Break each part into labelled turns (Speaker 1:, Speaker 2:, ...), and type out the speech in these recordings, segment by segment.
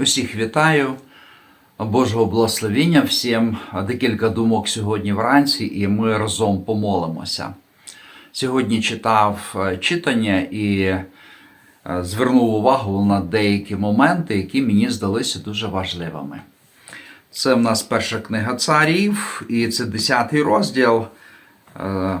Speaker 1: Усіх вітаю. Божого благословіння всім. Декілька думок сьогодні вранці, і ми разом помолимося. Сьогодні читав е, читання і е, звернув увагу на деякі моменти, які мені здалися дуже важливими. Це в нас перша книга царів, і це 10 розділ, е,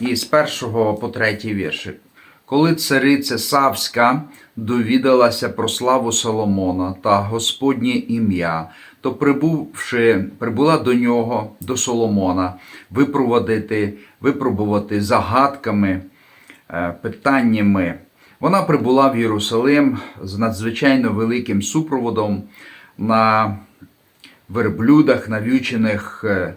Speaker 1: і з першого по третій віршик. Коли цариця Савська довідалася про славу Соломона та Господнє ім'я, то прибувши, прибула до нього, до Соломона, випроводити, випробувати загадками, е, питаннями. Вона прибула в Єрусалим з надзвичайно великим супроводом на верблюдах, нав'ючених е,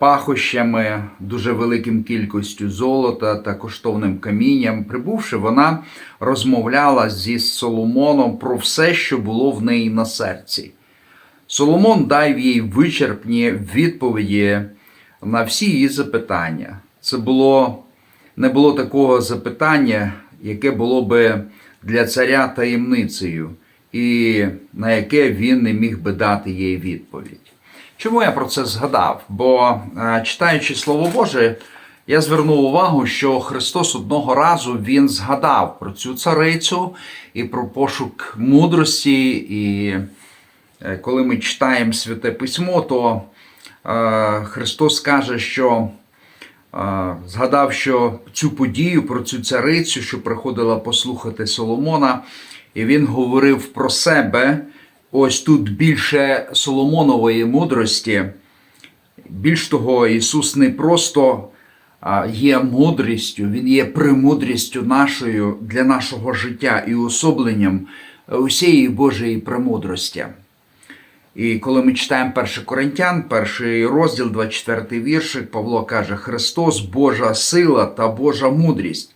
Speaker 1: пахощами, дуже великим кількістю золота та коштовним камінням. Прибувши, вона розмовляла зі Соломоном про все, що було в неї на серці. Соломон дав їй вичерпні відповіді на всі її запитання. Це було не було такого запитання, яке було би для царя таємницею, і на яке він не міг би дати їй відповідь. Чому я про це згадав? Бо е, читаючи Слово Боже, я звернув увагу, що Христос одного разу Він згадав про цю царицю і про пошук мудрості. І е, коли ми читаємо Святе Письмо, то е, Христос каже, що згадав, що цю подію про цю царицю, що приходила послухати Соломона, і він говорив про себе. Ось тут більше Соломонової мудрості. Більш того, Ісус не просто є мудрістю, Він є премудрістю нашою для нашого життя і особленням усієї Божої премудрості. І коли ми читаємо 1 Коринтян, перший розділ, 24 віршик, Павло каже: Христос Божа сила та Божа мудрість.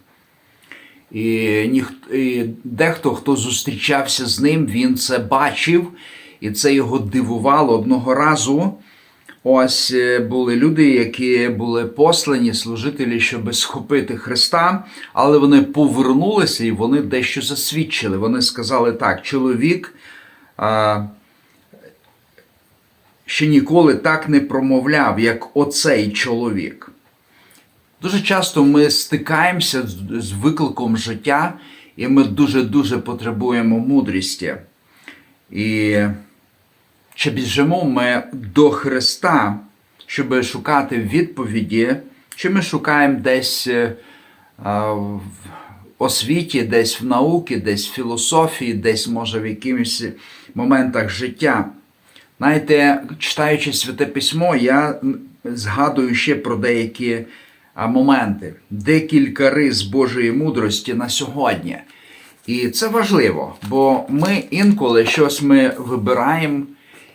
Speaker 1: І, ніхто, і дехто, хто зустрічався з ним, він це бачив, і це його дивувало одного разу. Ось е, були люди, які були послані служителі, щоб схопити Христа, але вони повернулися і вони дещо засвідчили. Вони сказали так: чоловік а, ще ніколи так не промовляв, як оцей чоловік. Дуже часто ми стикаємося з викликом життя, і ми дуже-дуже потребуємо мудрості. І чи біжимо ми до Христа, щоб шукати відповіді, чи ми шукаємо десь е, в освіті, десь в науці, десь в філософії, десь, може, в якихось моментах життя. Знаєте, читаючи Святе Письмо, я згадую ще про деякі моменти, декілька рис Божої мудрості на сьогодні. І це важливо, бо ми інколи щось ми вибираємо.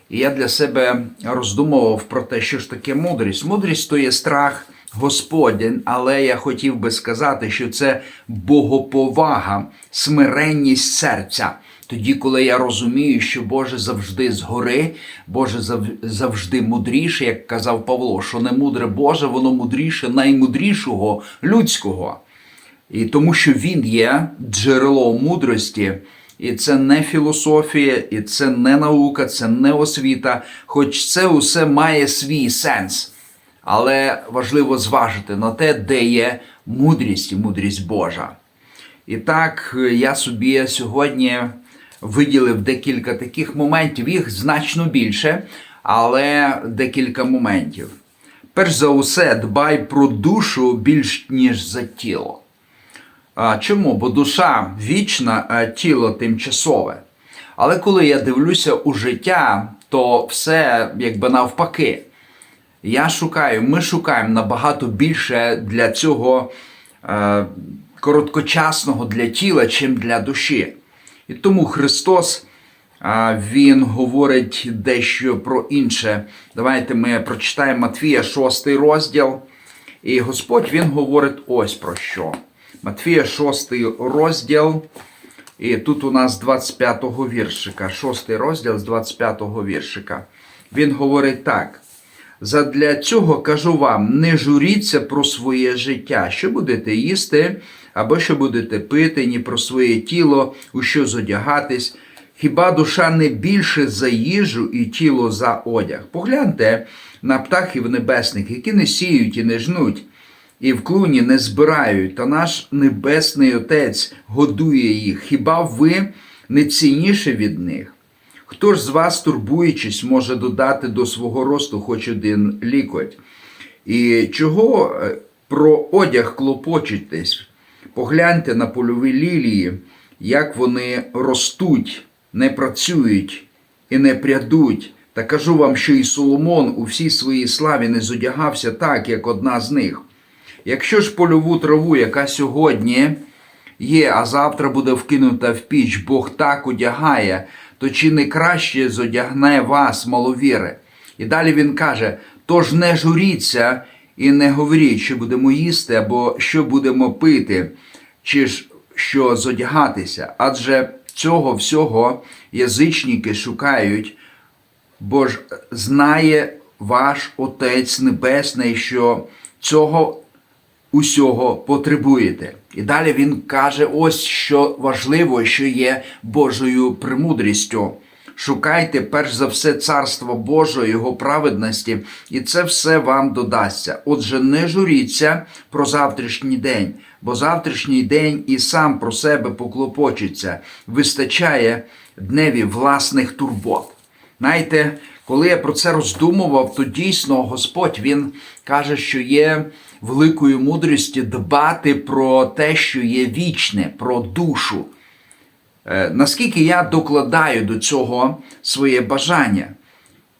Speaker 1: І я для себе роздумував про те, що ж таке мудрість. Мудрість то є страх Господень, але я хотів би сказати, що це богоповага, смиренність серця. Тоді, коли я розумію, що Боже завжди згори, Боже завжди мудріше, як казав Павло, що не мудре Боже, воно мудріше наймудрішого людського. І тому що Він є джерелом мудрості. І це не філософія, і це не наука, це не освіта, хоч це усе має свій сенс. Але важливо зважити на те, де є мудрість і мудрість Божа. І так я собі сьогодні виділив декілька таких моментів, їх значно більше, але декілька моментів. Перш за усе, дбай про душу більш ніж за тіло. Чому? Бо душа вічна, а тіло тимчасове. Але коли я дивлюся у життя, то все якби навпаки. Я шукаю, ми шукаємо набагато більше для цього е, короткочасного для тіла, чим для душі. І тому Христос Він говорить дещо про інше. Давайте ми прочитаємо Матвія 6 розділ. І Господь Він говорить ось про що. Матвія 6 розділ. І тут у нас 25-го віршика, 6 розділ з 25-го віршика. Він говорить так. Задля цього кажу вам: не журіться про своє життя, що будете їсти, або що будете пити, ні про своє тіло, у що зодягатись. Хіба душа не більше за їжу і тіло за одяг? Погляньте на птахів небесних, які не сіють і не жнуть, і в клуні не збирають, та наш небесний Отець годує їх. Хіба ви не цінніше від них? Хто ж з вас, турбуючись, може додати до свого росту хоч один лікоть? І чого е, про одяг клопочетесь? Погляньте на польові лілії, як вони ростуть, не працюють і не прядуть. Та кажу вам, що і Соломон у всій своїй славі не зодягався так, як одна з них. Якщо ж польову траву, яка сьогодні є, а завтра буде вкинута в піч, Бог так одягає, то чи не краще зодягне вас, маловіри? І далі він каже: тож не журіться і не говоріть, що будемо їсти, або що будемо пити, чи ж що зодягатися. Адже цього всього язичники шукають, бо ж знає ваш Отець Небесний, що цього усього потребуєте. І далі він каже: ось що важливо, що є Божою премудрістю. Шукайте перш за все царство Божого, Його праведності, і це все вам додасться. Отже, не журіться про завтрашній день, бо завтрашній день і сам про себе поклопочеться, вистачає дневі власних турбот. Знаєте, коли я про це роздумував, то дійсно Господь Він каже, що є великою мудрістю дбати про те, що є вічне, про душу. Е, Наскільки я докладаю до цього своє бажання.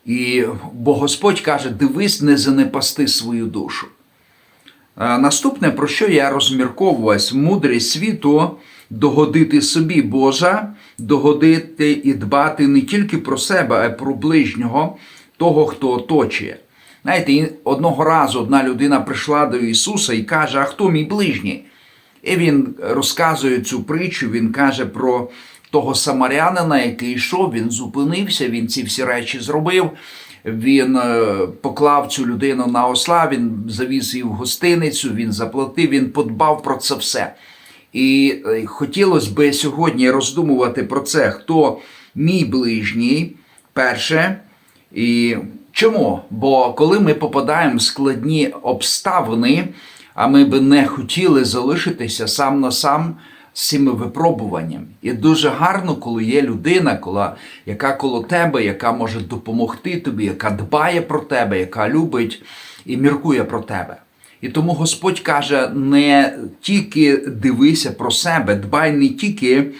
Speaker 1: І, бо Господь каже: дивись, не занепасти свою душу. Е, Наступне, про що я розмірковувався, мудрість світу догодити собі Божа, догодити і дбати не тільки про себе, а й про ближнього, того, хто оточує. Знаєте, одного разу одна людина прийшла до Ісуса і каже: А хто мій ближній? І він розказує цю притчу, він каже про того самарянина, який йшов, він зупинився, він ці всі речі зробив. Він е, поклав цю людину на осла, він завіз її в гостиницю, він заплатив, він подбав про це все. І е, хотілося би сьогодні роздумувати про це, хто мій ближній, перше. І чому? Бо коли ми попадаємо в складні обставини, а ми би не хотіли залишитися сам на сам з цими випробуваннями. І дуже гарно, коли є людина, кола, яка коло тебе, яка може допомогти тобі, яка дбає про тебе, яка любить і міркує про тебе. І тому Господь каже: не тільки дивися про себе, дбай не тільки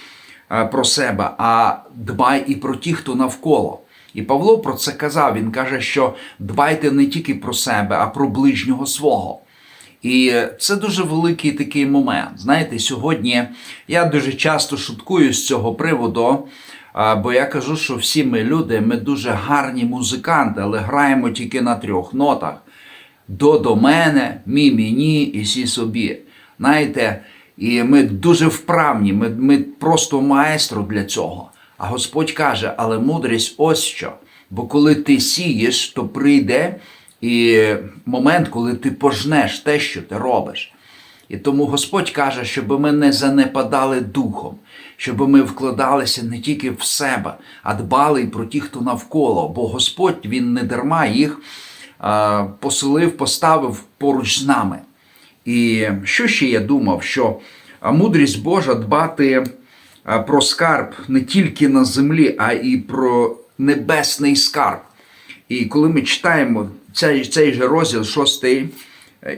Speaker 1: е, про себе, а дбай і про ті, хто навколо. І Павло про це казав. Він каже, що дбайте не тільки про себе, а про ближнього свого. І це дуже великий такий момент. Знаєте, сьогодні я дуже часто шуткую з цього приводу, бо я кажу, що всі ми люди, ми дуже гарні музиканти, але граємо тільки на трьох нотах: до до мене, мі мені і сі собі. Знаєте, і ми дуже вправні, ми, ми просто маестро для цього. А Господь каже, але мудрість ось що. Бо коли ти сієш, то прийде і момент, коли ти пожнеш те, що ти робиш. І тому Господь каже, щоб ми не занепадали духом, щоб ми вкладалися не тільки в себе, а дбали і про ті, хто навколо. Бо Господь Він не дарма їх поселив, поставив поруч з нами. І що ще я думав, що мудрість Божа дбати про скарб не тільки на землі, а і про небесний скарб. І коли ми читаємо цей, цей же розділ 6,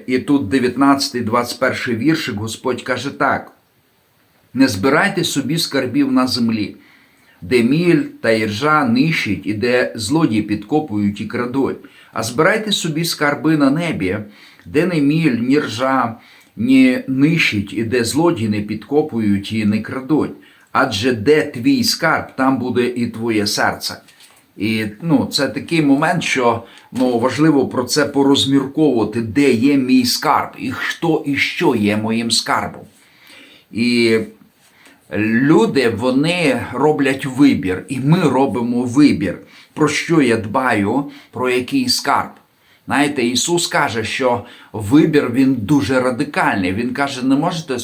Speaker 1: і тут 19, 21 віршик, Господь каже так: не збирайте собі скарбів на землі, де міль та іржа нищить, і де злодії підкопують і крадуть, а збирайте собі скарби на небі, де не міль, ні ржа, ні нищить, і де злодії не підкопують і не крадуть. Адже де твій скарб, там буде і твоє серце. І ну, це такий момент, що ну, важливо про це порозмірковувати, де є мій скарб, і хто і що є моїм скарбом. І люди вони роблять вибір, і ми робимо вибір, про що я дбаю, про який скарб. Знаєте, Ісус каже, що вибір він дуже радикальний. Він каже, не можете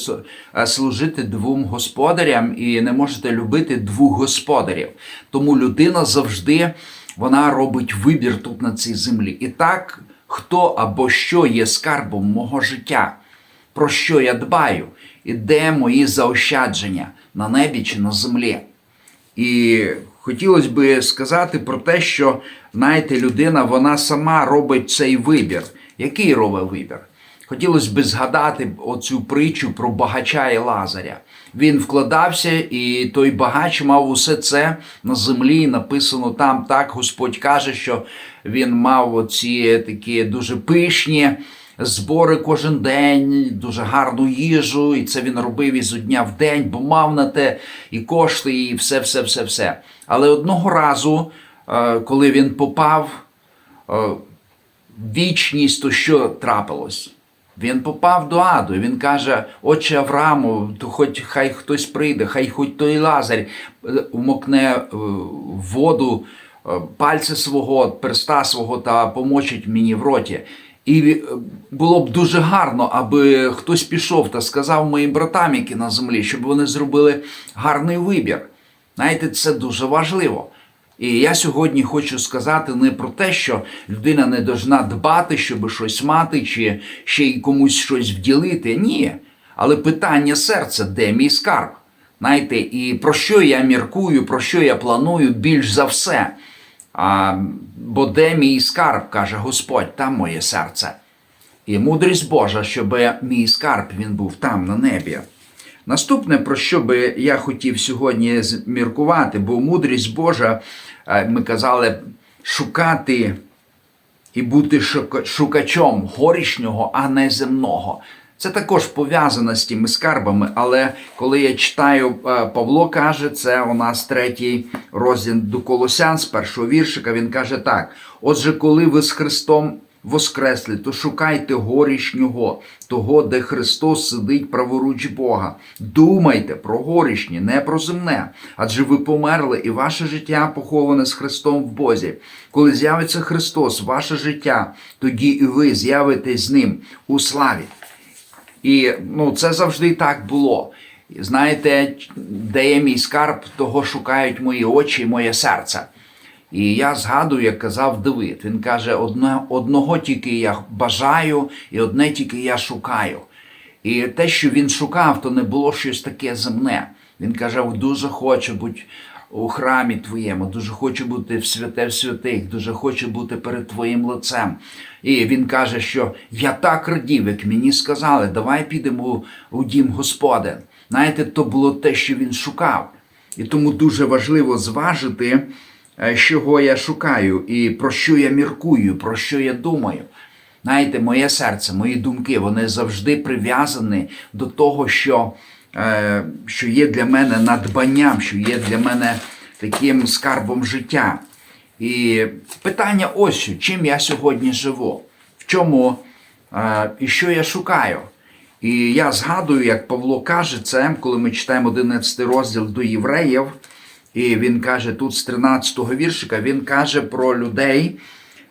Speaker 1: е, служити двом господарям і не можете любити двох господарів. Тому людина завжди вона робить вибір тут на цій землі. І так, хто або що є скарбом мого життя, про що я дбаю, і де мої заощадження на небі чи на землі. І хотілося би сказати про те, що знаєте, людина вона сама робить цей вибір. Який робить вибір? Хотілося б згадати оцю притчу про багача і Лазаря. Він вкладався, і той багач мав усе це на землі. Написано там так. Господь каже, що він мав оці такі дуже пишні збори кожен день, дуже гарну їжу, і це він робив із дня в день, бо мав на те і кошти, і все, все, все, все. Але одного разу, е, коли він попав е, вічність, то що трапилось? Він попав до аду, і він каже: Отче Аврааму, то хоч хай хтось прийде, хай хоч той Лазарь е, умокне воду пальця свого, перста свого та помочить мені в роті. І е, було б дуже гарно, аби хтось пішов та сказав моїм братам, які на землі, щоб вони зробили гарний вибір. Знаєте, це дуже важливо. І я сьогодні хочу сказати не про те, що людина не должна дбати, щоб щось мати, чи ще й комусь щось вділити. Ні. Але питання серця, де мій скарб? Знаєте, і про що я міркую, про що я планую більш за все. А, бо де мій скарб, каже Господь, там моє серце. І мудрість Божа, щоб мій скарб він був там, на небі. Наступне, про що би я хотів сьогодні зміркувати, бо мудрість Божа, е, ми казали, шукати і бути шукачом горішнього, а не земного. Це також пов'язано з тими скарбами, але коли я читаю, е, Павло каже, це у нас третій розділ до Колосян з першого віршика. Він каже так: отже, коли ви з Христом воскресли, то шукайте горішнього, того, де Христос сидить праворуч Бога. Думайте про горішнє, не про земне, адже ви померли, і ваше життя поховане з Христом в Бозі. Коли з'явиться Христос, ваше життя, тоді і ви з'явитесь з ним у славі. І ну, це завжди так було. Знаєте, де є мій скарб, того шукають мої очі моє серце. І я згадую, як казав Давид. Він каже: одне, одного тільки я бажаю, і одне тільки я шукаю. І те, що він шукав, то не було щось таке земне. Він каже: дуже хочу бути у храмі твоєму, дуже хочу бути в святе в святих, дуже хочу бути перед твоїм лицем. І він каже, що я так радів, як мені сказали, давай підемо у, дім Господен. Знаєте, то було те, що він шукав. І тому дуже важливо зважити, е, чого я шукаю, і про що я міркую, про що я думаю. Знаєте, моє серце, мої думки, вони завжди прив'язані до того, що, що є для мене надбанням, що є для мене таким скарбом життя. І питання ось чим я сьогодні живу, в чому е, і що я шукаю. І я згадую, як Павло каже це, коли ми читаємо 11 розділ до євреїв, і він каже тут з 13-го віршика, він каже про людей,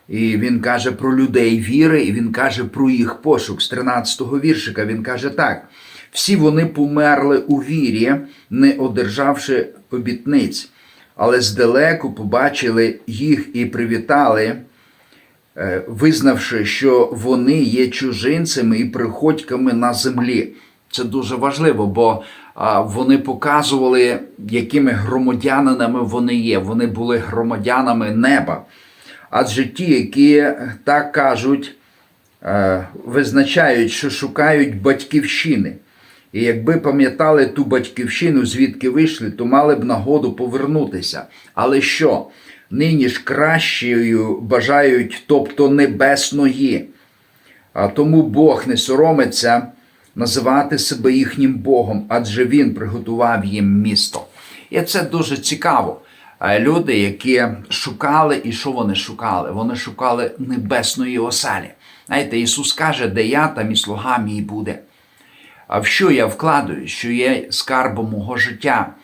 Speaker 1: і він каже про людей віри, і він каже про їх пошук. З 13-го віршика він каже так: всі вони померли у вірі, не одержавши обітниць, але здалеку побачили їх і привітали, е, визнавши, що вони є чужинцями і приходьками на землі. Це дуже важливо, бо вони показували, якими громадянинами вони є. Вони були громадянами неба. Адже ті, які так кажуть, е, визначають, що шукають батьківщини. І якби пам'ятали ту батьківщину, звідки вийшли, то мали б нагоду повернутися. Але що? Нині ж кращою бажають, тобто небесної. А тому Бог не соромиться називати себе їхнім Богом, адже Він приготував їм місто. І це дуже цікаво. Люди, які шукали, і що вони шукали? Вони шукали небесної оселі. Знаєте, Ісус каже, де я, там і слуга мій буде. А в що я вкладаю, що є скарбом мого життя?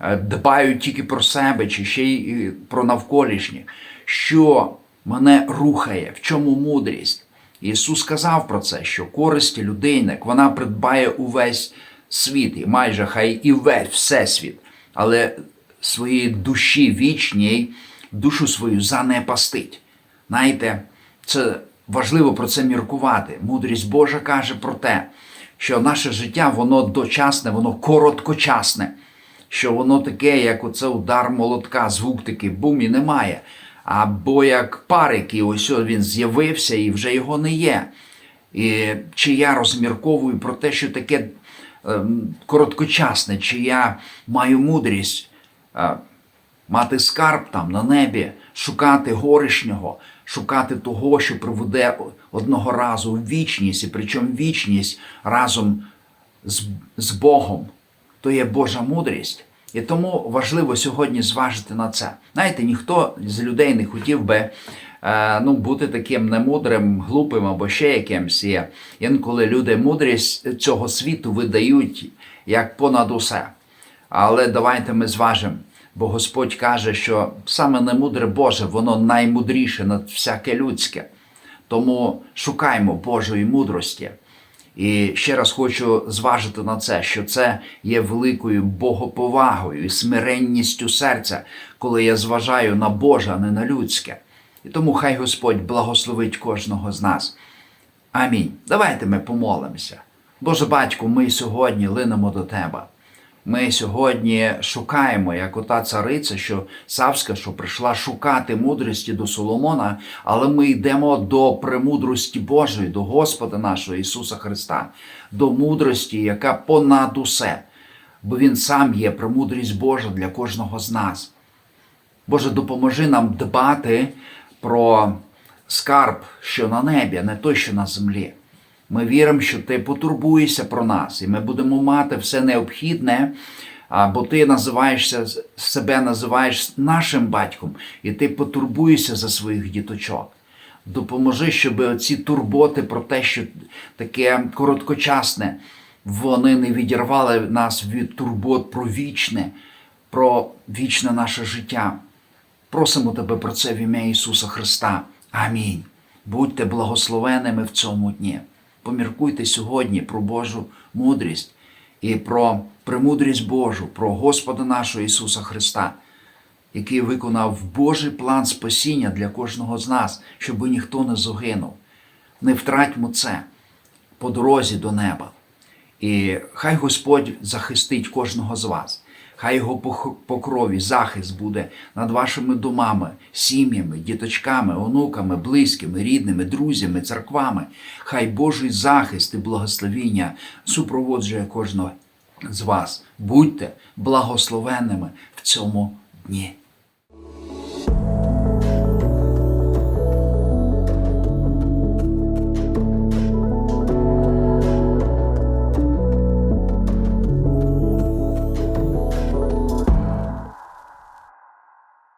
Speaker 1: Е, Дбаю тільки про себе, чи ще й про навколишніх. Що мене рухає, в чому мудрість. Ісус сказав про це, що користі людейник вона придбає увесь світ, і майже хай і весь всесвіт, але своїй душі вічній душу свою занепастить. Знаєте, це важливо про це міркувати. Мудрість Божа каже про те, що наше життя воно дочасне, воно короткочасне, що воно таке, як оце удар молотка, звук такий бум і немає. Або як пар, який ось він з'явився і вже його не є. І чи я розмірковую про те, що таке ем, короткочасне, чи я маю мудрість е, мати скарб там на небі, шукати горишнього, шукати того, що приведе одного разу в вічність, і причому вічність разом з, з Богом, то є Божа мудрість. І тому важливо сьогодні зважити на це. Знаєте, ніхто з людей не хотів би е, ну, бути таким немудрим, глупим або ще якимсь. І інколи люди мудрість цього світу видають як понад усе. Але давайте ми зважимо, бо Господь каже, що саме немудре Боже, воно наймудріше над всяке людське. Тому шукаймо Божої мудрості. І ще раз хочу зважити на це, що це є великою богоповагою і смиренністю серця, коли я зважаю на Боже, а не на людське. І тому хай Господь благословить кожного з нас. Амінь. Давайте ми помолимося. Боже батьку, ми сьогодні линемо до Тебе. Ми сьогодні шукаємо, як ота цариця, що Савська, що прийшла шукати мудрості до Соломона, але ми йдемо до премудрості Божої, до Господа нашого Ісуса Христа, до мудрості, яка понад усе, бо Він сам є премудрість Божа для кожного з нас. Боже, допоможи нам дбати про скарб, що на небі, а не той, що на землі. Ми віримо, що ти потурбуєшся про нас, і ми будемо мати все необхідне, бо ти називаєшся себе називаєш нашим батьком, і ти потурбуєшся за своїх діточок. Допоможи, щоб ці турботи про те, що таке короткочасне, вони не відірвали нас від турбот про вічне, про вічне наше життя. Просимо тебе про це в ім'я Ісуса Христа. Амінь. Будьте благословеними в цьому дні. Поміркуйте сьогодні про Божу мудрість і про премудрість Божу, про Господа нашого Ісуса Христа, який виконав Божий план спасіння для кожного з нас, щоб ніхто не загинув. Не втратьмо це по дорозі до неба. І хай Господь захистить кожного з вас. Хай його покрові, захист буде над вашими домами, сім'ями, діточками, онуками, близькими, рідними, друзями, церквами. Хай Божий захист і благословіння супроводжує кожного з вас. Будьте благословенними в цьому дні.